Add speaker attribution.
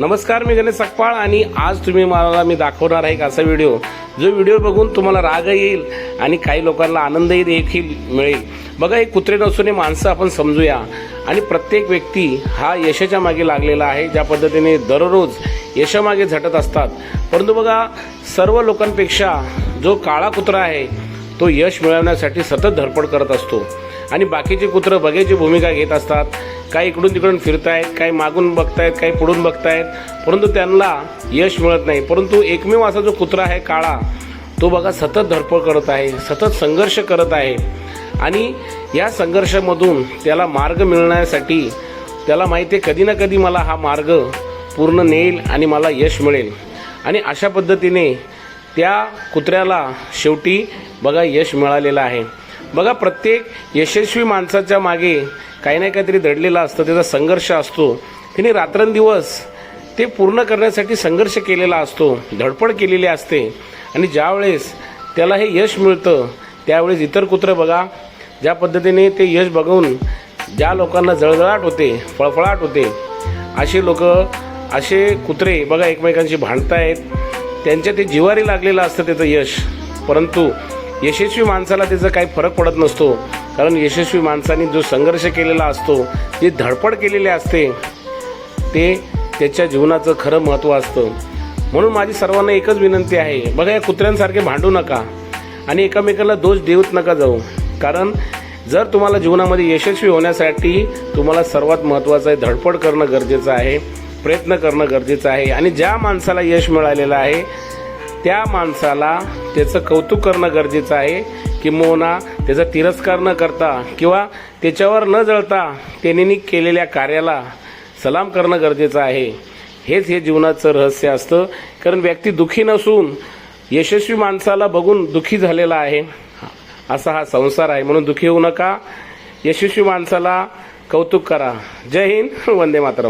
Speaker 1: नमस्कार मी गणेश सकपाळ आणि आज तुम्ही मला मी दाखवणार आहे एक असा व्हिडिओ. जो व्हिडिओ बघून तुम्हाला राग येईल आणि काही लोकांना आनंदही देखील मिळेल. बघा हे कुत्रे नसून हे माणसं आपण समजूया. आणि प्रत्येक व्यक्ती हा यशाच्या मागे लागलेला आहे ज्या पद्धतीने दररोज यशामागे झटत असतात. परंतु बघा सर्व लोकांपेक्षा जो काळा कुत्रा आहे तो यश मिळवण्यासाठी सतत धडपड करत असतो. आणि बाकीचे कुत्रं बघेची भूमिका घेत असतात. काही इकडून तिकडून फिरतायत काही मागून बघतायत काही पुढून बघतायत परंतु त्यांना यश मिळत नाही. परंतु एकमेव असा जो कुत्रा आहे काळा तो बघा सतत धडपड करत आहे सतत संघर्ष करत आहे. आणि या संघर्षामधून त्याला मार्ग मिळण्यासाठी त्याला माहिती आहे कधी ना कधी मला हा मार्ग पूर्ण नेईल आणि मला यश मिळेल. आणि अशा पद्धतीने त्या कुत्र्याला शेवटी बघा यश मिळालेलं आहे. बघा प्रत्येक यशस्वी माणसाच्या मागे काही ना काहीतरी दडलेला असतं त्याचा संघर्ष असतो. तिने रात्रंदिवस ते पूर्ण करण्यासाठी संघर्ष केलेला असतो धडपड केलेली असते. आणि ज्यावेळेस त्याला हे यश मिळतं त्यावेळेस इतर कुत्रं बघा ज्या पद्धतीने ते यश बघून ज्या लोकांना जळजळाट होते फळफळाट होते असे लोक असे कुत्रे बघा एकमेकांशी भांडतायत. त्यांच्या ते जिवारी लागलेलं असतं त्याचं यश. परंतु यशस्वी माणसाला त्याचा काही फरक पडत नसतो. कारण यशस्वी माणसाने जो संघर्ष केलेला असतो जी धडपड केलेली असते ते त्याच्या जीवनाचं खरं महत्त्व असतं. म्हणून माझी सर्वांना एकच विनंती आहे बघा या कुत्र्यांसारखे भांडू नका आणि एकमेकाला दोष देऊच नका जाऊ. कारण जर तुम्हाला जीवनामध्ये यशस्वी होण्यासाठी तुम्हाला सर्वात महत्त्वाचं आहे धडपड करणं गरजेचं आहे प्रयत्न करणं गरजेचं आहे आणि ज्या माणसाला यश मिळालेलं आहे त्या माणसाला त्याचं कौतुक करणं गरजेचं आहे किंबहुना त्याचा तिरस्कार न करता किंवा त्याच्यावर न जळता त्यांनी केलेल्या कार्याला सलाम करणं गरजेचं आहे. हेच हे जीवनाचं रहस्य असतं. कारण व्यक्ती दुःखी नसून यशस्वी माणसाला बघून दुःखी झालेला आहे. असा हा संसार आहे. म्हणून दुःखी होऊ नका. यशस्वी माणसाला कौतुक करा. जय हिंद. वंदे मातरम.